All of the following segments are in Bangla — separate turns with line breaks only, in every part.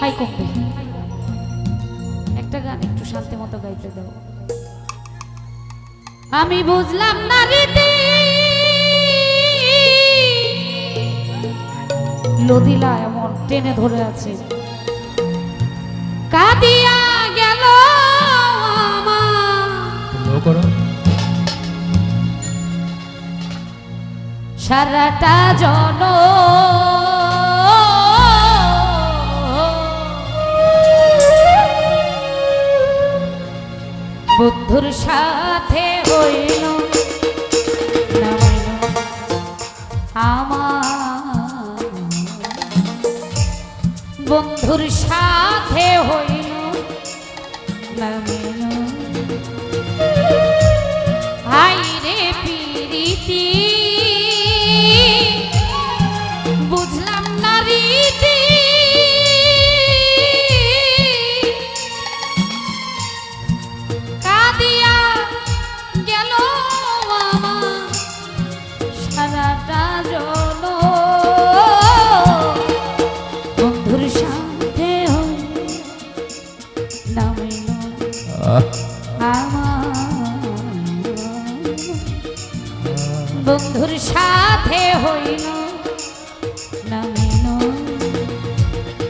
হাই কমবে একটা গান একটু শান্তি মতো গাইতে দাও। আমি বুঝলাম না রীতি। লদিলা এমন টেনে ধরে আছে। কাদিয়া গেল সারাটা জন বুদ্ধুর সাথে হইল বন্ধুর সাথে হইল নামিল হাই রে পিরিতি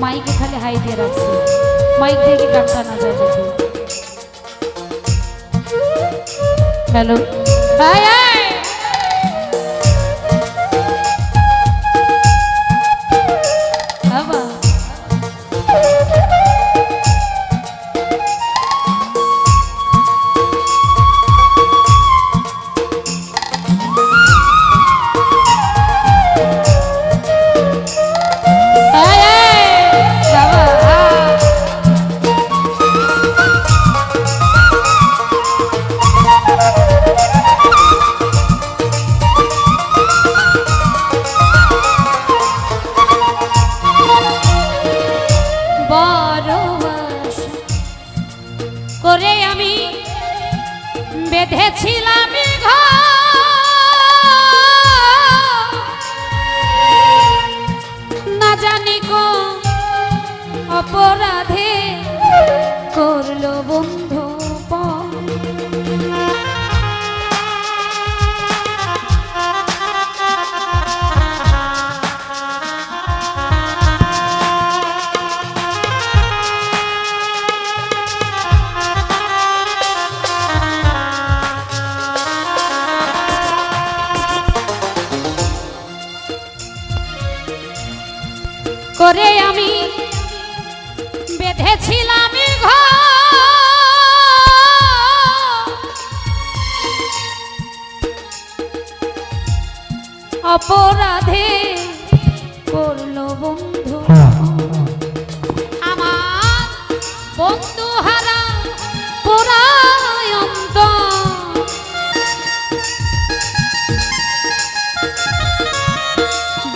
মাইকে খালি হাই দিয়ে রাখছি। মাইক থেকে গানটা না যায় হ্যালো? হাই! অপরাধে করল বন্ধু। আমার বন্ধু হারা পুরায়ন্ত।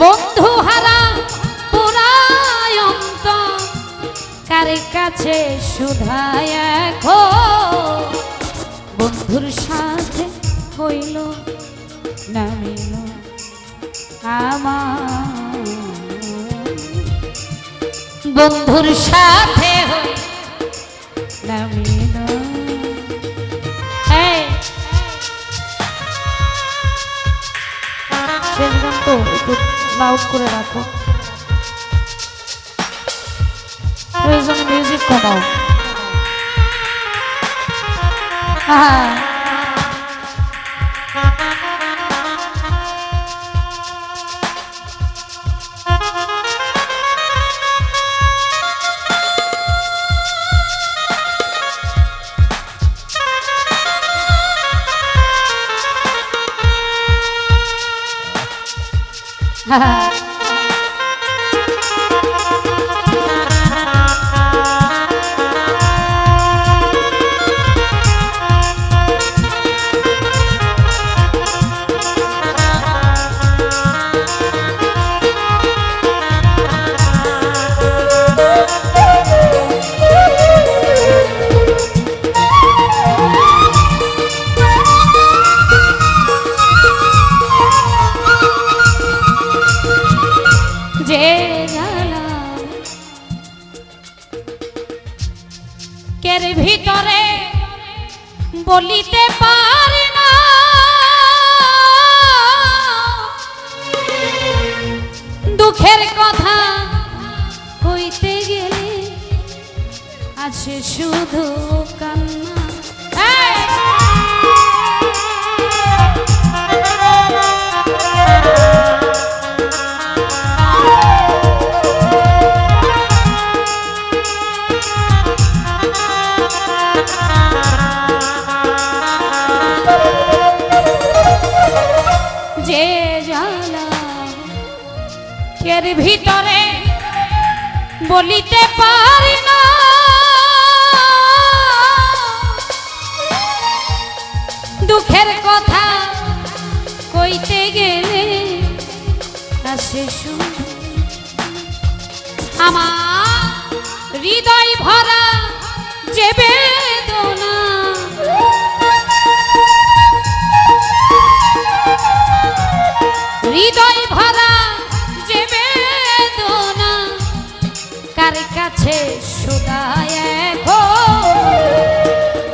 বন্ধু হারা পুরায়ন্ত। কার কাছে শুধায় এখন বন্ধুর সাথে হইল নামিল আমার বন্ধুর সাথে হই শেষ গান তো একটু লাউড করে রাখো। প্রয়োজনে মিউজিক কমাও। হ্যাঁ Ha ha ha. বলিতে পারি না। দুঃখের কথা কইতে গেলে আছে শুধু কান্না। যে জ্বালা এর ভিতরে বলিতে পারি না। দুঃখের কথা কইতে গেলে আসে আমার হৃদয় ভরা এখন।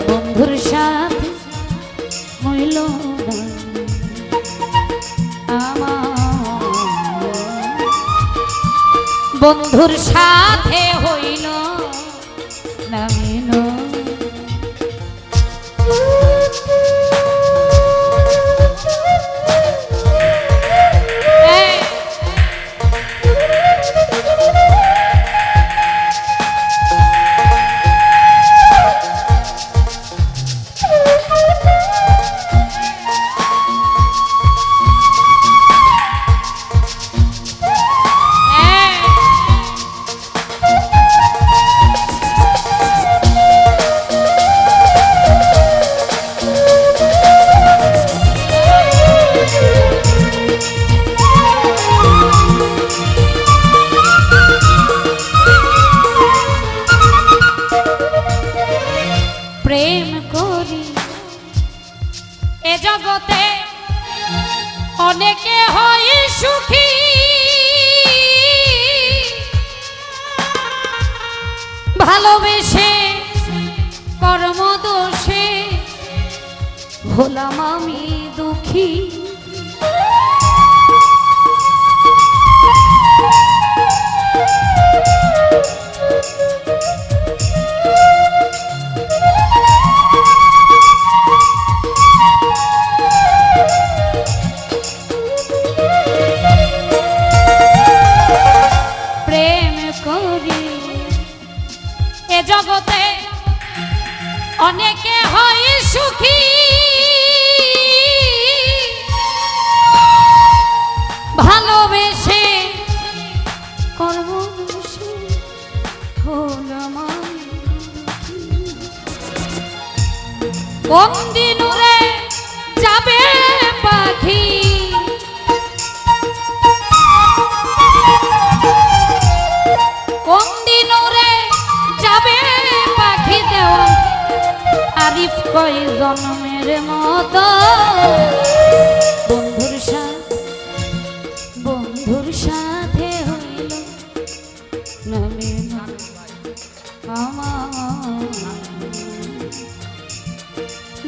বন্ধুর সাথে হইল আমার বন্ধুর সাথে হলাম আমি দুঃখী।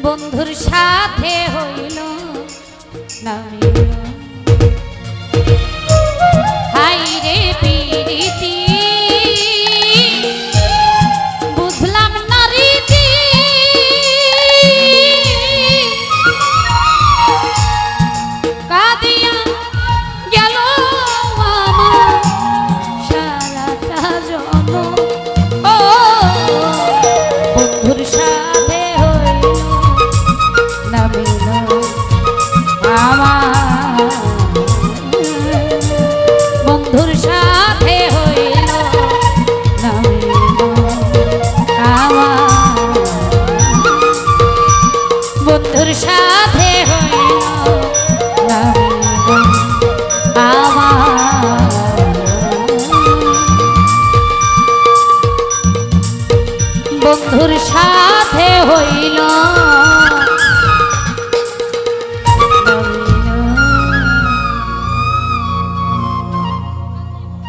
বন্ধুর সাথে হইল